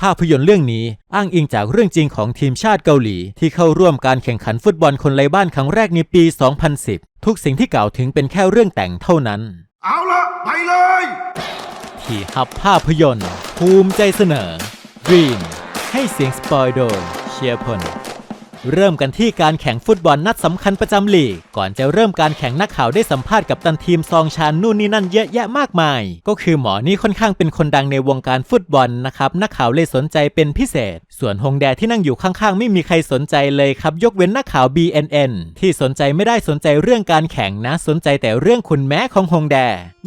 ภาพยนตร์เรื่องนี้อ้างอิงจากเรื่องจริงของทีมชาติเกาหลี ที่เข้าร่วมการแข่งขันฟุตบอลคนไร้บ้านครั้งแรกในปี 2010 ทุกสิ่งที่กล่าวถึงเป็นแค่เรื่องแต่งเท่านั้น เอาละไปเลยที่ฮับภาพยนตร์ ภูมิใจเสนอ Dream ให้เสียงสปอยโดยเชียร์พล เริ่มกันที่การแข่งฟุตบอลนัดสำคัญประจำลีก ก่อนจะเริ่มการแข่งนักข่าวได้สัมภาษณ์กับตันทีมซองชานนู่นนี่นั่นเยอะแยะมากมาย ก็คือหมอนี่ค่อนข้างเป็นคนดังในวงการฟุตบอลนะครับ นักข่าวเลยสนใจเป็นพิเศษ ส่วนฮงแดที่นั่งอยู่ข้างๆ ไม่มีใครสนใจเลยครับ ยกเว้นนักข่าว BNN ที่สนใจไม่ได้สนใจเรื่องการแข่งนะ สนใจแต่เรื่องคุณแม่ของฮงแด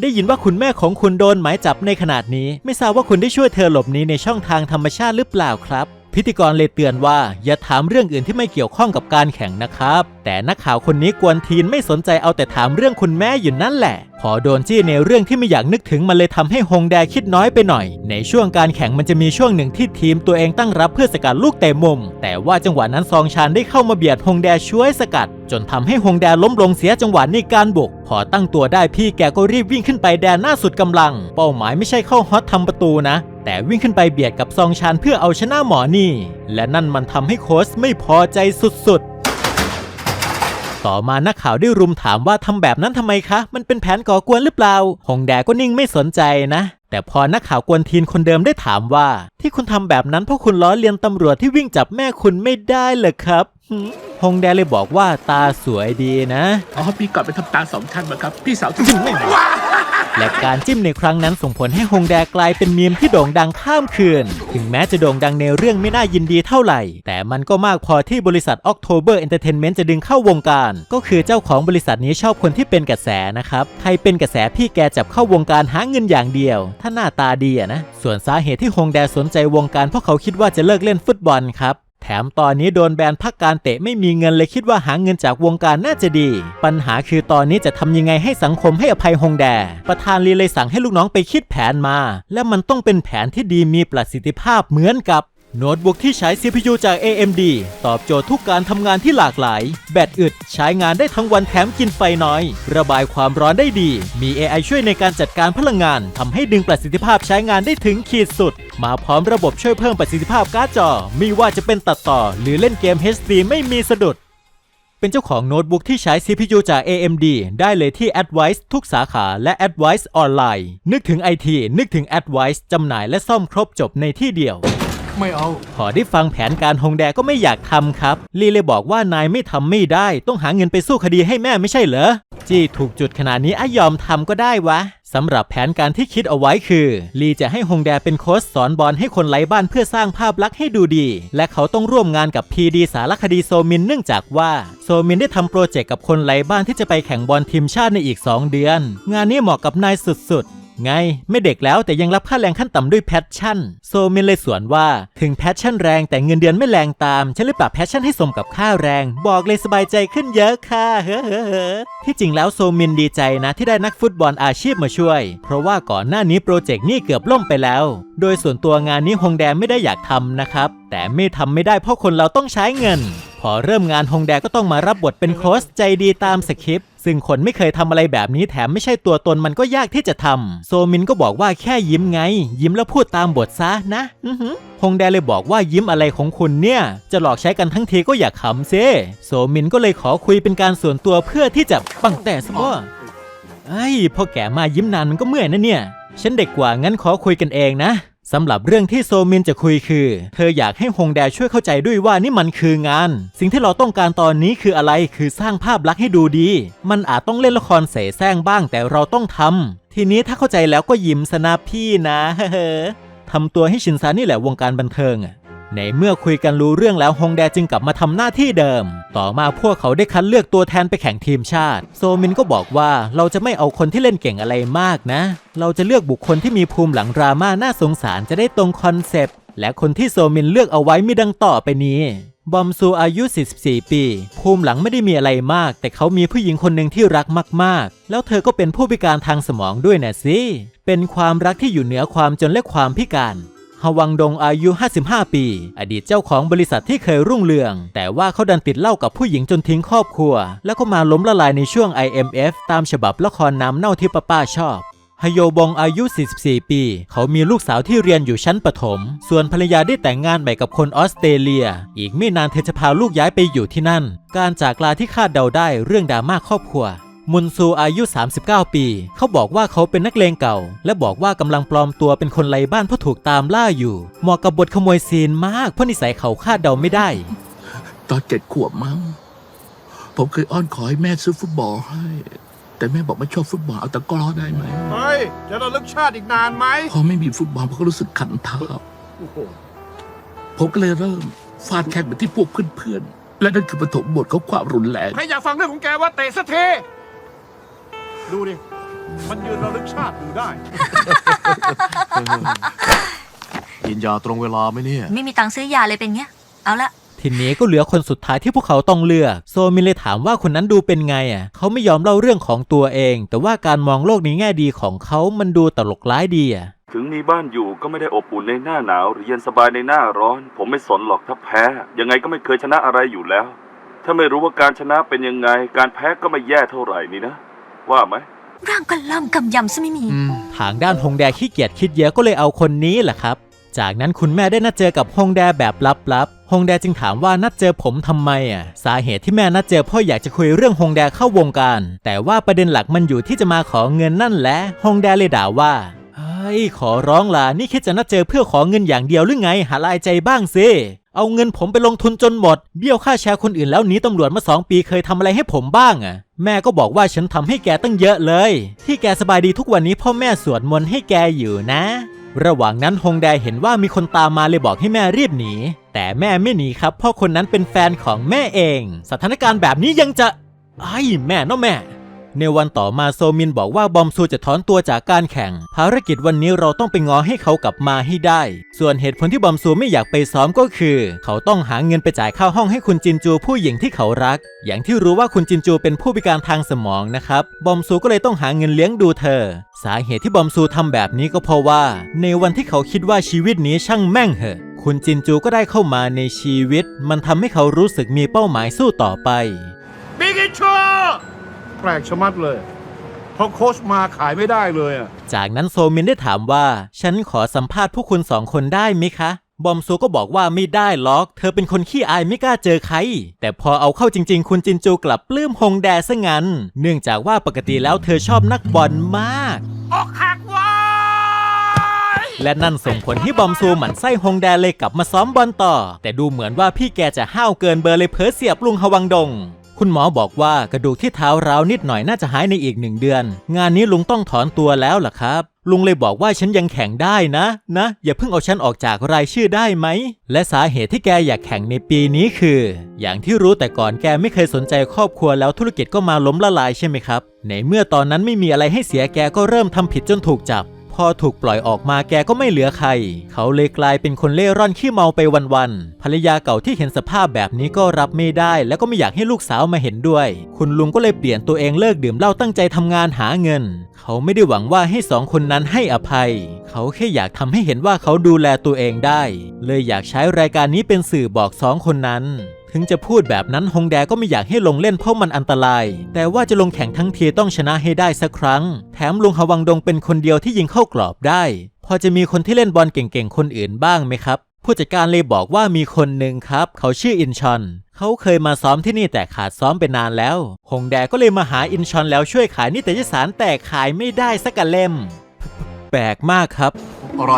ได้ยินว่าคุณแม่ของคุณโดนหมายจับในขนาดนี้ ไม่ทราบว่าคุณได้ช่วยเธอหลบหนีในช่องทางธรรมชาติหรือเปล่าครับ พิธีกรเลยเตือนว่าอย่าถามเรื่องอื่นที่ไม่เกี่ยวข้องกับการแข่งนะครับ แต่นักข่าวคนนี้กวนทีนไม่สนใจเอาแต่ถามเรื่องคุณแม่อยู่นั่นแหละ พอโดนจี้ในเรื่องที่ไม่อยากนึกถึงมันเลยทำให้ฮงแดคิดน้อยไปหน่อย ในช่วงการแข่งมันจะมีช่วงหนึ่งที่ทีมตัวเองตั้งรับเพื่อสกัดลูกเตะมุม แต่ว่าจังหวะนั้นซองชานได้เข้ามาเบียดฮงแดช่วยสกัด จนทำให้ฮงแดล้มลงเสียจังหวะในการบุก พอตั้งตัวได้พี่แกก็รีบวิ่งขึ้นไปแดนหน้าสุดกำลัง เป้าหมายไม่ใช่เข้าฮอตทำประตูนะแต่วิ่งขึ้นไปเบียดกับซองชานเพื่อเอาชนะหมอนี่ และนั่นมันทำให้โค้ชไม่พอใจสุด ต่อมานักข่าวได้รุมถามว่าทำแบบนั้นทำไมคะ มันเป็นแผนก่อกวนหรือเปล่า หงแดก็นิ่งไม่สนใจนะ แต่พอนักข่าวกวนทีนคนเดิมได้ถามว่า ที่คุณทำแบบนั้นเพราะคุณล้อเลียนตำรวจที่วิ่งจับแม่คุณไม่ได้เหรอครับหึฮงแดเลยบอกว่าตาสวยดีนะ อ๋อพี่ก่อนไปทำตาสองชั้นมาครับ พี่สาวที่ไม่ไและการจิ้มในครั้งนั้นส่งผลให้ฮงแดกลายเป็นมีมที่โด่งดังข้ามคืน ถึงแม้จะโด่งดังในเรื่องไม่น่ายินดีเท่าไหร่ แต่มันก็มากพอที่บริษัท October Entertainment จะดึงเข้าวงการ ก็คือเจ้าของบริษัทนี้ชอบคนที่เป็นกระแสนะครับ ใครเป็นกระแสพี่แกจับเข้าวงการหาเงินอย่างเดียว ถ้าหน้าตาดีอะนะ ส่วนสาเหตุที่ฮงแดสนใจวงการเพราะเขาคิดว่าจะเลิกเล่นฟุตบอลครับ แถมตอนนี้โดนแบนพักการเตะไม่มีเงินเลยคิดว่าหาเงินจากวงการน่าจะดี ปัญหาคือตอนนี้จะทำยังไงให้สังคมให้อภัยฮงแด ประธานลีเลยสั่งให้ลูกน้องไปคิดแผนมา และมันต้องเป็นแผนที่ดีมีประสิทธิภาพเหมือนกับ โน้ตบุ๊กที่ใช้ CPU จาก AMD ตอบโจทย์ทุกการทำงานที่หลากหลาย แบตอึด ใช้งานได้ทั้งวันแถมกินไฟน้อย ระบายความร้อนได้ดี มี AI ช่วยในการจัดการพลังงานทำให้ดึงประสิทธิภาพใช้งานได้ถึงขีดสุด มาพร้อมระบบช่วยเพิ่มประสิทธิภาพการ์ดจอ ไม่ว่าจะเป็นตัดต่อ หรือเล่นเกม HD ไม่มีสะดุดเป็นเจ้าของโน้ตบุ๊กที่ใช้ CPU จาก AMD ได้เลยที่ Advice ทุกสาขาและ Advice ออนไลน์ นึกถึง IT นึกถึง Advice จำหน่ายและซ่อมครบจบในที่เดียว ไม่เอา พอได้ฟังแผนการฮงแดก็ไม่อยากทำครับ ลีเลยบอกว่านายไม่ทำไม่ได้ ต้องหาเงินไปสู้คดีให้แม่ไม่ใช่เหรอ จี้ถูกจุดขนาดนี้อะยอมทำก็ได้วะสำหรับแผนการที่คิดเอาไว้คือ ลีจะให้ฮงแดเป็นโค้ชสอนบอลให้คนไร้บ้านเพื่อสร้างภาพลักษณ์ให้ดูดี และเขาต้องร่วมงานกับ PD สารคดีโซมินเนื่องจากว่าโซมินได้ทำโปรเจกต์กับคนไร้บ้านที่จะไปแข่งบอลทีมชาติในอีก 2 เดือน งานนี้เหมาะกับนายสุดๆ ไง ไม่เด็กแล้วแต่ยังรับค่าแรงขั้นต่ำด้วยแพชชั่น โซมินเลยสวนว่า ถึงแพชชั่นแรงแต่เงินเดือนไม่แรงตาม ฉันเลยปรับแพชชั่นให้สมกับค่าแรง บอกเลยสบายใจขึ้นเยอะค่ะเฮ้อที่จริงแล้วโซมินดีใจนะที่ได้นักฟุตบอลอาชีพมาช่วย เพราะว่าก่อนหน้านี้โปรเจกต์นี้เกือบล่มไปแล้ว โดยส่วนตัวงานนี้ฮงแดไม่ได้อยากทำนะครับ แต่ไม่ทำไม่ได้เพราะคนเราต้องใช้เงิน พอเริ่มงานฮงแดก็ต้องมารับบทเป็นโค้ชใจดีตามสคริปต์ซึ่งคนไม่เคยทำอะไรแบบนี้แถมไม่ใช่ตัวตนมันก็ยากที่จะทำโซมินก็บอกว่าแค่ยิ้มไง ยิ้มแล้วพูดตามบทซะนะฮงแดเลยบอกว่ายิ้มอะไรของคุณเนี่ย จะหลอกใช้กันทั้งทีก็อย่าขำเซโซมินก็เลยขอคุยเป็นการส่วนตัวเพื่อที่จะปังแต่สมอไอ้พอแกมายิ้มนานมันก็เมื่อยนะเนี่ย ฉันเด็กกว่างั้นขอคุยกันเองนะ สำหรับเรื่องที่โซมินจะคุยคือ เธออยากให้ฮงแดช่วยเข้าใจด้วยว่านี่มันคืองาน สิ่งที่เราต้องการตอนนี้คืออะไรคือสร้างภาพลักษณ์ให้ดูดี มันอาจต้องเล่นละครเสแสร้งบ้างแต่เราต้องทำทีนี้ถ้าเข้าใจแล้วก็ยิ้มสนะพี่นะเฮ้อทำตัวให้ชินซานี่แหละวงการบันเทิงอะ ในเมื่อคุยกันรู้เรื่องแล้วฮงแดจึงกลับมาทำหน้าที่เดิม ต่อมาพวกเขาได้คัดเลือกตัวแทนไปแข่งทีมชาติ โซมินก็บอกว่าเราจะไม่เอาคนที่เล่นเก่งอะไรมากนะ เราจะเลือกบุคคลที่มีภูมิหลังดราม่าน่าสงสารจะได้ตรงคอนเซปต์และคนที่โซมินเลือกเอาไว้มีดังต่อไปนี้บอมซูอายุ 44 ปี ภูมิหลังไม่ได้มีอะไรมาก แต่เขามีผู้หญิงคนหนึ่งที่รักมาก ๆ แล้วเธอก็เป็นผู้พิการทางสมองด้วยนะสิ เป็นความรักที่อยู่เหนือความจนและความพิการ ฮวังดงอายุ 55 ปี อดีตเจ้าของบริษัทที่เคยรุ่งเรือง แต่ว่าเขาดันติดเหล้ากับผู้หญิงจนทิ้งครอบครัว แล้วก็มาล้มละลายในช่วง IMF ตามฉบับละครน้ำเน่าที่ป้าป้าชอบฮโยบองอายุ 44 ปี เขามีลูกสาวที่เรียนอยู่ชั้นประถม ส่วนภรรยาได้แต่งงานใหม่กับคนออสเตรเลีย อีกไม่นานเธอจะพาลูกย้ายไปอยู่ที่นั่น การจากลาที่คาดเดาได้เรื่องดราม่าครอบครัว มุนซูอายุ 39 ปี เขาบอกว่าเขาเป็นนักเลงเก่า และบอกว่ากำลังปลอมตัวเป็นคนไร้บ้านเพราะถูกตามล่าอยู่ เหมาะกับบทขโมยซีนมากเพราะนิสัยเขาคาดเดาไม่ได้ ตอนเจ็ดขวบมั้ง ผมเคยอ้อนขอให้แม่ซื้อฟุตบอลให้ แต่แม่บอกไม่ชอบฟุตบอลเอาตะกร้อได้ไหม เฮ้ย จะระลึกชาติอีกนานไหมพอไม่มีฟุตบอลผมก็รู้สึกขันเท้าโอ้โหผมก็เลยเริ่มฟาดแข่งเหมือนที่พวกเพื่อนๆ และนั่นคือปฐมบทของความรุนแรง ใครอยากฟังเรื่องของแกว่าเตะสักที ดูดิ มันยืนระลึกชาติอยู่ได้ กินยาตรงเวลาไหมเนี่ย ไม่มีตังค์ซื้อยาเลยเป็นเงี้ย เอาละ ทีนี้ก็เหลือคนสุดท้ายที่พวกเขาต้องเลือก โซมินเลยถามว่าคนนั้นดูเป็นไงอะ เขาไม่ยอมเล่าเรื่องของตัวเอง แต่ว่าการมองโลกในแง่ดีของเขามันดูตลกร้ายดีอะ ถึงมีบ้านอยู่ก็ไม่ได้อบอุ่นในหน้าหนาว หรือเย็นสบายในหน้าร้อน ผมไม่สนหรอกถ้าแพ้ ยังไงก็ไม่เคยชนะอะไรอยู่แล้ว ถ้าไม่รู้ว่าการชนะเป็นยังไง การแพ้ก็ไม่แย่เท่าไหร่นี่นะ ว่าไหมร่างก็ล่ำกำยำซะไม่มีทางด้านฮงแดขี้เกียจคิดเยอะก็เลยเอาคนนี้แหละครับ จากนั้นคุณแม่ได้นัดเจอกับฮงแดแบบลับๆฮงแดจึงถามว่านัดเจอผมทำไมอะ สาเหตุที่แม่นัดเจอเพ่ออยากจะคุยเรื่องฮงแดเข้าวงการ แต่ว่าประเด็นหลักมันอยู่ที่จะมาขอเงินนั่นแหละฮงแดเลยด่าว่าเฮ้ยขอร้องล่ะนี่คิดจะนัดเจอเพื่อขอเงินอย่างเดียวหรือไง หาลายใจบ้างสิเอาเงินผมไปลงทุนจนหมด เบี้ยวค่าแชร์คนอื่นแล้วหนีตำรวจมาสองปีเคยทำอะไรให้ผมบ้างอะ แม่ก็บอกว่าฉันทำให้แกตั้งเยอะเลย ที่แกสบายดีทุกวันนี้พ่อแม่สวดมนต์ให้แกอยู่นะ ระหว่างนั้นฮงแดเห็นว่ามีคนตามมาเลยบอกให้แม่รีบหนี แต่แม่ไม่หนีครับ เพราะคนนั้นเป็นแฟนของแม่เอง สถานการณ์แบบนี้ยังจะไอ้แม่เนาะแม่ ในวันต่อมาโซมินบอกว่าบอมซูจะถอนตัวจากการแข่ง ภารกิจวันนี้เราต้องไปง้อให้เขากลับมาให้ได้ ส่วนเหตุผลที่บอมซูไม่อยากไปซ้อมก็คือ เขาต้องหาเงินไปจ่ายค่าห้องให้คุณจินจูผู้หญิงที่เขารัก อย่างที่รู้ว่าคุณจินจูเป็นผู้พิการทางสมองนะครับ บอมซูก็เลยต้องหาเงินเลี้ยงดูเธอ สาเหตุที่บอมซูทำแบบนี้ก็เพราะว่า ในวันที่เขาคิดว่าชีวิตนี้ช่างแม่งเหอะคุณจินจูก็ได้เข้ามาในชีวิต มันทำให้เขารู้สึกมีเป้าหมายสู้ต่อไป แปลกชะมัดเลยพอโค้ชมาขายไม่ได้เลยอะจากนั้นโซมินได้ถามว่า ฉันขอสัมภาษณ์พวกคุณสองคนได้ไหมคะ บอมซูก็บอกว่าไม่ได้ล็อก เธอเป็นคนขี้อายไม่กล้าเจอใคร แต่พอเอาเข้าจริง ๆ คุณจินจูกลับปลื้มฮงแดซะงั้น เนื่องจากว่าปกติแล้วเธอชอบนักบอลมากออกหักว้ายและนั่นส่งผลให้บอมซูหมั่นไส้ฮงแดเลยกลับมาซ้อมบอลต่อ แต่ดูเหมือนว่าพี่แกจะห้าวเกินเบอร์เลยเผลอเสียบลุงฮวังดง คุณหมอบอกว่ากระดูกที่เท้าร้าวนิดหน่อยน่าจะหายในอีกหนึ่งเดือน งานนี้ลุงต้องถอนตัวแล้วล่ะครับ ลุงเลยบอกว่าฉันยังแข่งได้นะ นะ อย่าเพิ่งเอาฉันออกจากรายชื่อได้ไหม และสาเหตุที่แกอยากแข่งในปีนี้คือ อย่างที่รู้แต่ก่อนแกไม่เคยสนใจครอบครัวแล้วธุรกิจก็มาล้มละลายใช่ไหมครับในเมื่อตอนนั้นไม่มีอะไรให้เสียแกก็เริ่มทำผิดจนถูกจับ พอถูกปล่อยออกมาแกก็ไม่เหลือใคร เขาเลยกลายเป็นคนเล่ร่อนขี้เมาไปวันๆภรรยาเก่าที่เห็นสภาพแบบนี้ก็รับไม่ได้ แล้วก็ไม่อยากให้ลูกสาวมาเห็นด้วย คุณลุงก็เลยเปลี่ยนตัวเองเลิกดื่มเหล้าตั้งใจทำงานหาเงิน เขาไม่ได้หวังว่าให้สองคนนั้นให้อภัย เขาแค่อยากทำให้เห็นว่าเขาดูแลตัวเองได้ เลยอยากใช้รายการนี้เป็นสื่อบอกสองคนนั้น ถึงจะพูดแบบนั้นฮงแดก็ไม่อยากให้ลงเล่นเพราะมันอันตราย แต่ว่าจะลงแข่งทั้งทีต้องชนะให้ได้สักครั้ง แถมลุงฮวังดงเป็นคนเดียวที่ยิงเข้ากรอบได้ พอจะมีคนที่เล่นบอลเก่งๆคนอื่นบ้างไหมครับผู้จัดการเลยบอกว่ามีคนหนึ่งครับ เขาชื่ออินชอนเขาเคยมาซ้อมที่นี่แต่ขาดซ้อมไปนานแล้วฮงแดก็เลยมาหาอินชอนแล้วช่วยขายนิตยสารแต่ขายไม่ได้สักกะเล่ม แปลกมากครับอะไร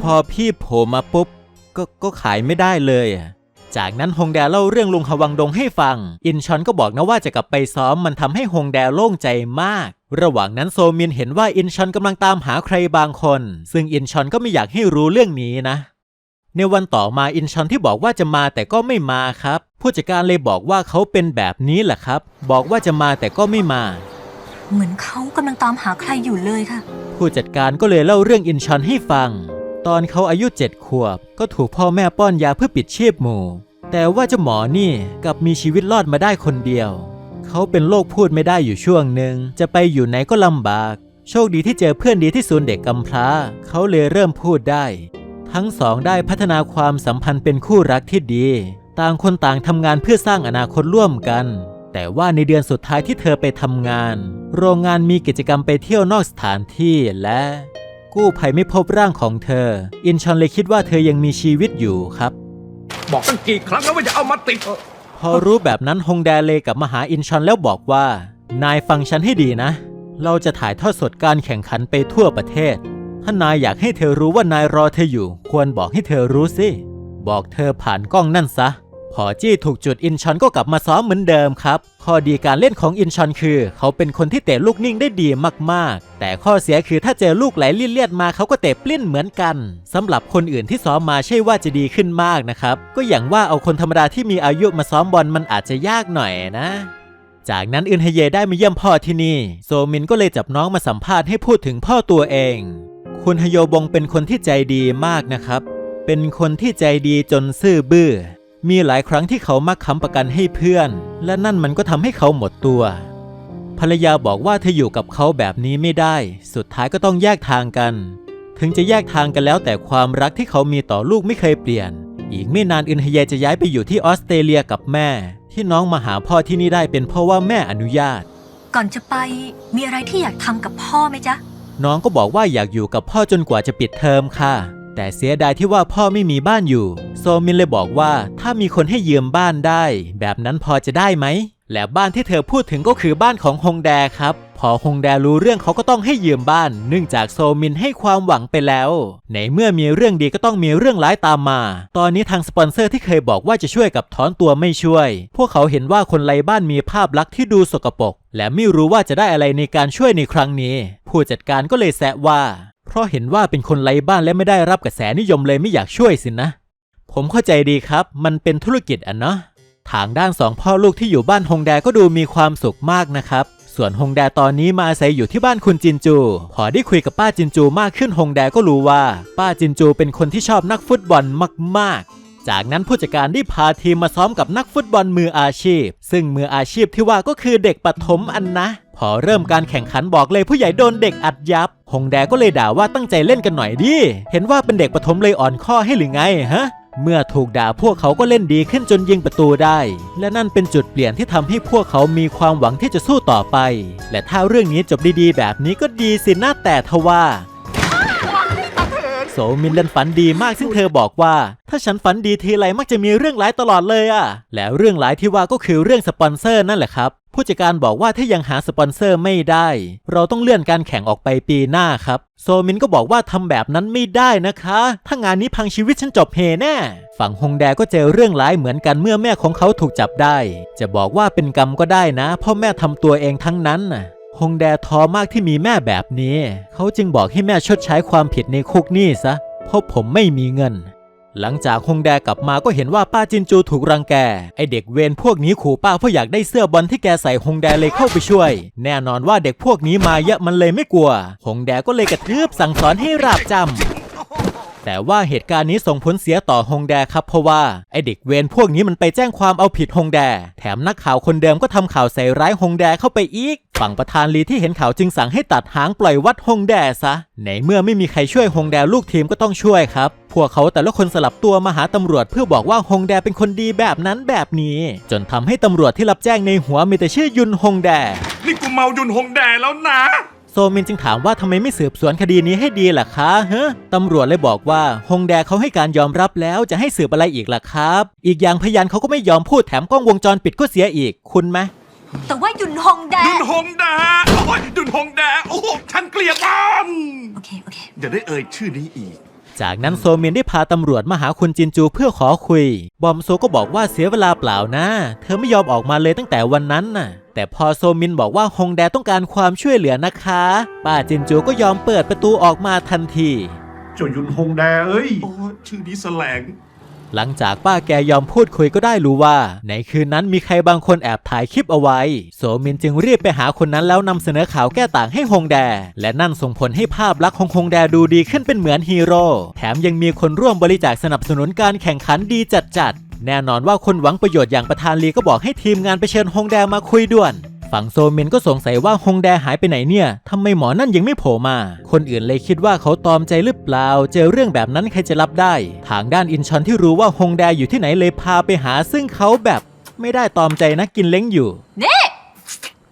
พอพี่โผล่มาปุ๊บ ก็ก็ขายไม่ได้เลยอะ จากนั้นฮงแดเล่าเรื่องลุงฮวังดงให้ฟัง อินชอนก็บอกนะว่าจะกลับไปซ้อมมันทำให้ฮงแดโล่งใจมาก ระหว่างนั้นโซมินเห็นว่าอินชอนกำลังตามหาใครบางคน ซึ่งอินชอนก็ไม่อยากให้รู้เรื่องนี้นะ ในวันต่อมาอินชอนที่บอกว่าจะมาแต่ก็ไม่มาครับ ผู้จัดการเลยบอกว่าเขาเป็นแบบนี้แหละครับ บอกว่าจะมาแต่ก็ไม่มา เหมือนเขากำลังตามหาใครอยู่เลยค่ะ ผู้จัดการก็เลยเล่าเรื่องอินชอนให้ฟัง ตอนเขาอายุเจ็ดขวบ ก็ถูกพ่อแม่ป้อนยาเพื่อปิดชีพหมู่ แต่ว่าเจ้าหมอนี่กลับมีชีวิตรอดมาได้คนเดียว เขาเป็นโรคพูดไม่ได้อยู่ช่วงหนึ่ง จะไปอยู่ไหนก็ลำบาก โชคดีที่เจอเพื่อนดีที่ศูนย์เด็กกำพร้า เขาเลยเริ่มพูดได้ ทั้งสองได้พัฒนาความสัมพันธ์เป็นคู่รักที่ดี ต่างคนต่างทำงานเพื่อสร้างอนาคตร่วมกัน แต่ว่าในเดือนสุดท้ายที่เธอไปทำงาน โรงงานมีกิจกรรมไปเที่ยวนอกสถานที่และ กู้ภัยไม่พบร่างของเธอ อินชอนเลยคิดว่าเธอยังมีชีวิตอยู่ครับ บอกตั้งกี่ครั้งแล้วว่าจะเอามาติด พอรู้แบบนั้นฮงแดเลยกลับมาหาอินชอนแล้วบอกว่า นายฟังฉันให้ดีนะ เราจะถ่ายทอดสดการแข่งขันไปทั่วประเทศ ถ้านายอยากให้เธอรู้ว่านายรอเธออยู่ ควรบอกให้เธอรู้สิ บอกเธอผ่านกล้องนั่นซะ พอจี้ถูกจุดอินชอนก็กลับมาซ้อมเหมือนเดิมครับ ข้อดีการเล่นของอินชอนคือ เขาเป็นคนที่เตะลูกนิ่งได้ดีมากๆ แต่ข้อเสียคือถ้าเจอลูกไหลเลียดๆมาเขาก็เตะปลิ้นเหมือนกันสำหรับคนอื่นที่ซ้อมมาใช่ว่าจะดีขึ้นมากนะครับ ก็อย่างว่าเอาคนธรรมดาที่มีอายุมาซ้อมบอลมันอาจจะยากหน่อยนะจากนั้นอึนเฮเยได้มาเยี่ยมพ่อที่นี่ โซมินก็เลยจับน้องมาสัมภาษณ์ให้พูดถึงพ่อตัวเอง คุณฮโยบงเป็นคนที่ใจดีมากนะครับ เป็นคนที่ใจดีจนซื่อบื้อ มีหลายครั้งที่เขามักค้ำประกันให้เพื่อน และนั่นมันก็ทำให้เขาหมดตัว ภรรยาบอกว่าเธออยู่กับเขาแบบนี้ไม่ได้ สุดท้ายก็ต้องแยกทางกัน ถึงจะแยกทางกันแล้วแต่ความรักที่เขามีต่อลูกไม่เคยเปลี่ยน อีกไม่นานอึนเฮเยจะย้ายไปอยู่ที่ออสเตรเลียกับแม่ ที่น้องมาหาพ่อที่นี่ได้เป็นเพราะว่าแม่อนุญาต ก่อนจะไปมีอะไรที่อยากทำกับพ่อไหมจ๊ะ น้องก็บอกว่าอยากอยู่กับพ่อจนกว่าจะปิดเทอมค่ะ แต่เสียดายที่ว่าพ่อไม่มีบ้านอยู่ โซมินเลยบอกว่าถ้ามีคนให้ยืมบ้านได้ แบบนั้นพอจะได้ไหม และบ้านที่เธอพูดถึงก็คือบ้านของฮงแดครับ พอฮงแดรู้เรื่องเขาก็ต้องให้ยืมบ้าน เนื่องจากโซมินให้ความหวังไปแล้ว ในเมื่อมีเรื่องดีก็ต้องมีเรื่องร้ายตามมา ตอนนี้ทางสปอนเซอร์ที่เคยบอกว่าจะช่วยกับถอนตัวไม่ช่วย พวกเขาเห็นว่าคนไร้บ้านมีภาพลักษณ์ที่ดูสกปรกและไม่รู้ว่าจะได้อะไรในการช่วยในครั้งนี้ ผู้จัดการก็เลยแซะว่า เพราะเห็นว่าเป็นคนไร้บ้านและไม่ได้รับกระแสนิยมเลยไม่อยากช่วยสินะ ผมเข้าใจดีครับ มันเป็นธุรกิจอะเนาะทางด้านสองพ่อลูกที่อยู่บ้านฮงแดก็ดูมีความสุขมากนะครับ ส่วนฮงแดตอนนี้มาอาศัยอยู่ที่บ้านคุณจินจู พอได้คุยกับป้าจินจูมากขึ้นฮงแดก็รู้ว่า ป้าจินจูเป็นคนที่ชอบนักฟุตบอลมาก ๆจากนั้นผู้จัดการได้พาทีมมาซ้อมกับนักฟุตบอลมืออาชีพ ซึ่งมืออาชีพที่ว่าก็คือเด็กปฐมอันนะ พอเริ่มการแข่งขันบอกเลยผู้ใหญ่โดนเด็กอัดยับฮงแดก็เลยด่าว่าตั้งใจเล่นกันหน่อยดิ เห็นว่าเป็นเด็กปฐมเลยอ่อนข้อให้หรือไงฮะ เมื่อถูกด่าพวกเขาก็เล่นดีขึ้นจนยิงประตูได้ และนั่นเป็นจุดเปลี่ยนที่ทำให้พวกเขามีความหวังที่จะสู้ต่อไป และถ้าเรื่องนี้จบดีๆ แบบนี้ก็ดีสินะแต่ทว่าโสมินเล่นฝันดีมากซึ่งเธอบอกว่า ถ้าฉันฝันดีทีไรมักจะมีเรื่องร้ายตลอดเลยอะแล้วเรื่องร้ายที่ว่าก็คือเรื่องสปอนเซอร์นั่นแหละครับ ผู้จัดการบอกว่าถ้ายังหาสปอนเซอร์ไม่ได้ เราต้องเลื่อนการแข่งออกไปปีหน้าครับ โซมินก็บอกว่าทำแบบนั้นไม่ได้นะคะ ถ้างานนี้พังชีวิตฉันจบเฮแน่ ฝั่งฮงแดก็เจอเรื่องร้ายเหมือนกันเมื่อแม่ของเขาถูกจับได้ จะบอกว่าเป็นกรรมก็ได้นะพ่อแม่ทำตัวเองทั้งนั้นน่ะฮงแดท้อมากที่มีแม่แบบนี้ เขาจึงบอกให้แม่ชดใช้ความผิดในคุกนี่ซะเพราะผมไม่มีเงิน หลังจากฮงแดกลับมาก็เห็นว่าป้าจินจูถูกรังแก ไอเด็กเวรพวกนี้ขู่ป้าเพราะอยากได้เสื้อบอลที่แกใส่ฮงแดเลยเข้าไปช่วย แน่นอนว่าเด็กพวกนี้มาเยอะมันเลยไม่กลัวฮงแดก็เลยกระทืบสั่งสอนให้ราบจำแต่ว่าเหตุการณ์นี้ส่งผลเสียต่อฮงแดครับเพราะว่าไอเด็กเวรพวกนี้มันไปแจ้งความเอาผิดฮงแด แถมนักข่าวคนเดิมก็ทำข่าวใส่ร้ายฮงแดเข้าไปอีก ฝั่งประธานลีที่เห็นข่าวจึงสั่งให้ตัดหางปล่อยวัดฮงแดซะ ในเมื่อไม่มีใครช่วยฮงแดลูกทีมก็ต้องช่วยครับ พวกเขาแต่ละคนสลับตัวมาหาตำรวจเพื่อบอกว่าฮงแดเป็นคนดีแบบนั้นแบบนี้ จนทำให้ตำรวจที่รับแจ้งในหัวมีแต่ชื่อยุนฮงแด นี่กูเมายุนหงแดแล้วนะโซมินจึงถามว่าทำไมไม่สืบสวนคดีนี้ให้ดีล่ะคะเฮ้ตำรวจเลยบอกว่าฮงแดเขาให้การยอมรับแล้วจะให้สืบอะไรอีกล่ะครับ อีกอย่างพยานเขาก็ไม่ยอมพูดแถมกล้องวงจรปิดก็เสียอีก คุณไหม แต่ว่ายุนฮงแดยุนหงแดโอ้ยยุนหงแดโอ้โหฉันเกลียดมันโอเคโอเคอย่าได้เอ่ยชื่อนี้อีก จากนั้นโซมินได้พาตำรวจมาหาคุณจินจูเพื่อขอคุย บอมโซก็บอกว่าเสียเวลาเปล่านะ เธอไม่ยอมออกมาเลยตั้งแต่วันนั้นน่ะ แต่พอโซมินบอกว่าฮงแดต้องการความช่วยเหลือนะคะ ป้าจินจูก็ยอมเปิดประตูออกมาทันที เจ้ายุนหงแดเอ้ย โอ้ชื่อนี้แสลง หลังจากป้าแกยอมพูดคุยก็ได้รู้ว่า ในคืนนั้นมีใครบางคนแอบถ่ายคลิปเอาไว้ โสมินจึงรีบไปหาคนนั้นแล้วนำเสนอข่าวแก้ต่างให้ฮงแด และนั่นส่งผลให้ภาพลักษณ์ของฮงแดดูดีขึ้นเป็นเหมือนฮีโร่แถมยังมีคนร่วมบริจาคสนับสนุนการแข่งขันดีจัดๆแน่นอนว่าคนหวังประโยชน์อย่างประธานลีก็บอกให้ทีมงานไปเชิญฮงแดมาคุยด่วน ฝั่งโซมินก็สงสัยว่าฮงแดหายไปไหนเนี่ยทำไมหมอนั่นยังไม่โผล่มา คนอื่นเลยคิดว่าเขาตอมใจหรือเปล่า เจอเรื่องแบบนั้นใครจะรับได้ ทางด้านอินชอนที่รู้ว่าฮงแดอยู่ที่ไหนเลยพาไปหา ซึ่งเขาแบบไม่ได้ตอมใจนะกินเล้งอยู่นี่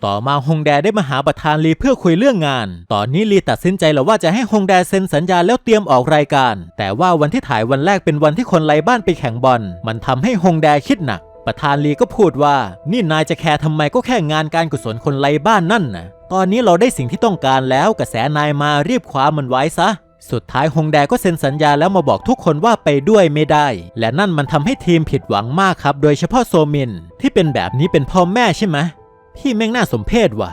ต่อมาฮงแดได้มาหาประธานลีเพื่อคุยเรื่องงาน ตอนนี้ลีตัดสินใจแล้วว่าจะให้ฮงแดเซ็นสัญญาแล้วเตรียมออกรายการ แต่ว่าวันที่ถ่ายวันแรกเป็นวันที่คนไร้บ้านไปแข่งบอล มันทำให้ฮงแดคิดหนัก ประธานลีก็พูดว่า นี่นายจะแคร์ทำไมก็แค่งานการกุศลคนไร้บ้านนั่นนะตอนนี้เราได้สิ่งที่ต้องการแล้วกระแสนายมารีบคว้ามันไว้ซะสุดท้ายฮงแดก็เซ็นสัญญาแล้วมาบอกทุกคนว่าไปด้วยไม่ได้ และนั่นมันทำให้ทีมผิดหวังมากครับ โดยเฉพาะโซมิน ที่เป็นแบบนี้เป็นพ่อแม่ใช่ไหมพี่แม่งน่าสมเพชว่ะ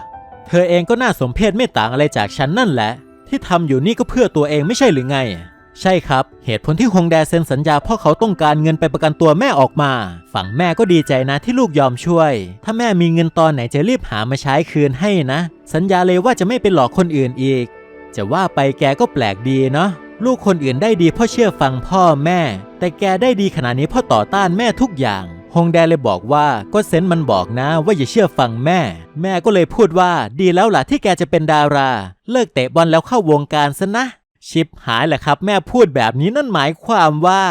เธอเองก็น่าสมเพชไม่ต่างอะไรจากฉันนั่นแหละ ที่ทำอยู่นี่ก็เพื่อตัวเองไม่ใช่หรือไง ใช่ครับ เหตุผลที่ฮงแดเซ็นสัญญาเพราะเขาต้องการเงินไปประกันตัวแม่ออกมา ฝั่งแม่ก็ดีใจนะที่ลูกยอมช่วย ถ้าแม่มีเงินตอนไหนจะรีบหามาใช้คืนให้นะ สัญญาเลยว่าจะไม่ไปหลอกคนอื่นอีก จะว่าไปแกก็แปลกดีเนาะลูกคนอื่นได้ดีเพราะเชื่อฟังพ่อแม่ แต่แกได้ดีขนาดนี้เพราะต่อต้านแม่ทุกอย่างฮงแดเลยบอกว่าก็เซนต์มันบอกนะว่าอย่าเชื่อฟังแม่ แม่ก็เลยพูดว่าดีแล้วล่ะที่แกจะเป็นดารา เลิกเตะบอลแล้วเข้าวงการซะนะ ชิปหายแหละครับ แม่พูดแบบนี้นั่นหมายความว่า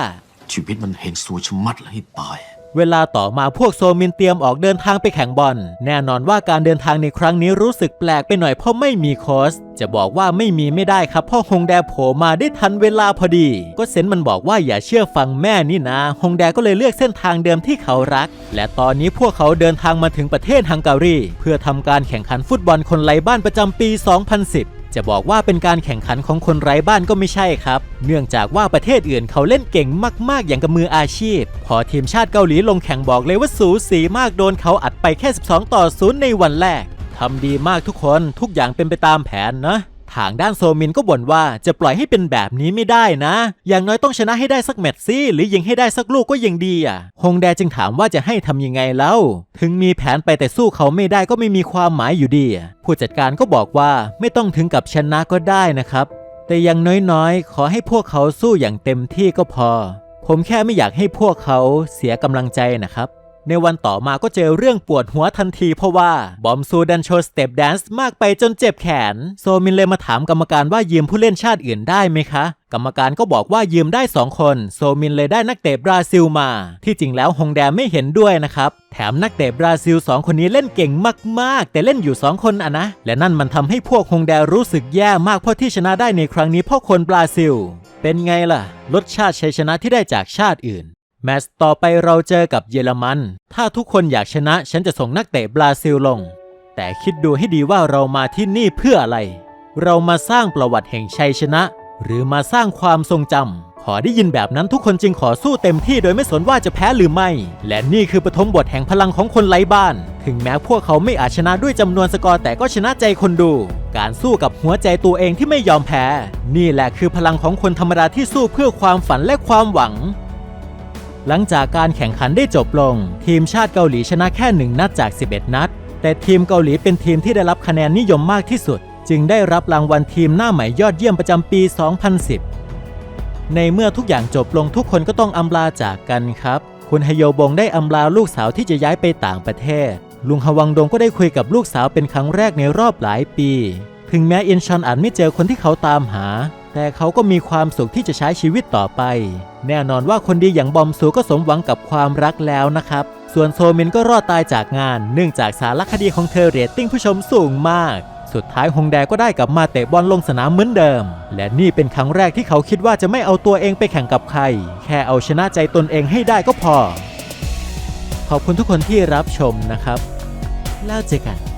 ชีวิตมันเห็นสวยชะมัดเลยให้ตาย เวลาต่อมาพวกโซมินเตรียมออกเดินทางไปแข่งบอล แน่นอนว่าการเดินทางในครั้งนี้รู้สึกแปลกไปหน่อยเพราะไม่มีโค้ชจะบอกว่าไม่มีไม่ได้ครับเพ่อฮงแดโผล่มาได้ทันเวลาพอดี ก็เซนมันบอกว่าอย่าเชื่อฟังแม่นี่นะฮงแดก็เลยเลือกเส้นทางเดิมที่เขารัก และตอนนี้พวกเขาเดินทางมาถึงประเทศฮังการี เพื่อทำการแข่งขันฟุตบอลคนไร้บ้านประจำปี 2010 จะบอกว่าเป็นการแข่งขันของคนไร้บ้านก็ไม่ใช่ครับ เนื่องจากว่าประเทศอื่นเขาเล่นเก่งมาก ๆ อย่างกับมืออาชีพ พอทีมชาติเกาหลีลงแข่งบอกเลยว่าสูสีมากโดนเขาอัดไปแค่ 12 ต่อ 0 ในวันแรกทำดีมากทุกคนทุกอย่างเป็นไปตามแผนนะ ทางด้านโซมินก็บ่นว่าจะปล่อยให้เป็นแบบนี้ไม่ได้นะ อย่างน้อยต้องชนะให้ได้สักแมตช์ซี่หรือยิงให้ได้สักลูกก็ยังดีอะฮงแดจึงถามว่าจะให้ทำยังไงแล้วถึงมีแผนไปแต่สู้เขาไม่ได้ก็ไม่มีความหมายอยู่ดี ผู้จัดการก็บอกว่าไม่ต้องถึงกับชนะก็ได้นะครับแต่อยังน้อยๆ ขอให้พวกเขาสู้อย่างเต็มที่ก็พอ ผมแค่ไม่อยากให้พวกเขาเสียกำลังใจนะครับ ในวันต่อมาก็เจอเรื่องปวดหัวทันทีเพราะว่า บอมซูดันโชว์สเต็ปแดนซ์มากไปจนเจ็บแขน โซมินเลยมาถามกรรมการว่ายืมผู้เล่นชาติอื่นได้ไหมคะ กรรมการก็บอกว่ายืมได้ 2 คน โซมินเลยได้นักเตะบราซิลมา ที่จริงแล้วฮงแดไม่เห็นด้วยนะครับ แถมนักเตะบราซิล 2 คนนี้เล่นเก่งมาก ๆ แต่เล่นอยู่ 2 คนอะนะ และนั่นมันทำให้พวกฮงแดรู้สึกแย่มากเพราะที่ชนะได้ในครั้งนี้เพราะคนบราซิล เป็นไงล่ะรสชาติชัยชนะที่ได้จากชาติอื่น แมตช์ต่อไปเราเจอกับเยอรมัน ถ้าทุกคนอยากชนะฉันจะส่งนักเตะบราซิลลง แต่คิดดูให้ดีว่าเรามาที่นี่เพื่ออะไร เรามาสร้างประวัติแห่งชัยชนะ หรือมาสร้างความทรงจำขอได้ยินแบบนั้นทุกคนจึงขอสู้เต็มที่โดยไม่สนว่าจะแพ้หรือไม่ และนี่คือปฐมบทแห่งพลังของคนไร้บ้าน ถึงแม้พวกเขาไม่อาจชนะด้วยจำนวนสกอร์แต่ก็ชนะใจคนดู การสู้กับหัวใจตัวเองที่ไม่ยอมแพ้ นี่แหละคือพลังของคนธรรมดาที่สู้เพื่อความฝันและความหวัง หลังจากการแข่งขันได้จบลง ทีมชาติเกาหลีชนะแค่หนึ่งนัดจาก 11 นัด แต่ทีมเกาหลีเป็นทีมที่ได้รับคะแนนนิยมมากที่สุด จึงได้รับรางวัลทีมหน้าใหม่ยอดเยี่ยมประจำปี 2010 ในเมื่อทุกอย่างจบลงทุกคนก็ต้องอำลาจากกันครับ คุณฮโยบงได้อำลาลูกสาวที่จะย้ายไปต่างประเทศ ลุงฮวังดงก็ได้คุยกับลูกสาวเป็นครั้งแรกในรอบหลายปี ถึงแม้อินชอนอาจไม่เจอคนที่เขาตามหา แต่เขาก็มีความสุขที่จะใช้ชีวิตต่อไป แน่นอนว่าคนดีอย่างบอมซูก็สมหวังกับความรักแล้วนะครับ ส่วนโซมินก็รอดตายจากงาน เนื่องจากสารคดีของเธอเรตติ้งผู้ชมสูงมาก สุดท้ายฮงแดก็ได้กลับมาเตะบอลลงสนามเหมือนเดิม และนี่เป็นครั้งแรกที่เขาคิดว่าจะไม่เอาตัวเองไปแข่งกับใคร แค่เอาชนะใจตนเองให้ได้ก็พอ ขอบคุณทุกคนที่รับชมนะครับ แล้วเจอกัน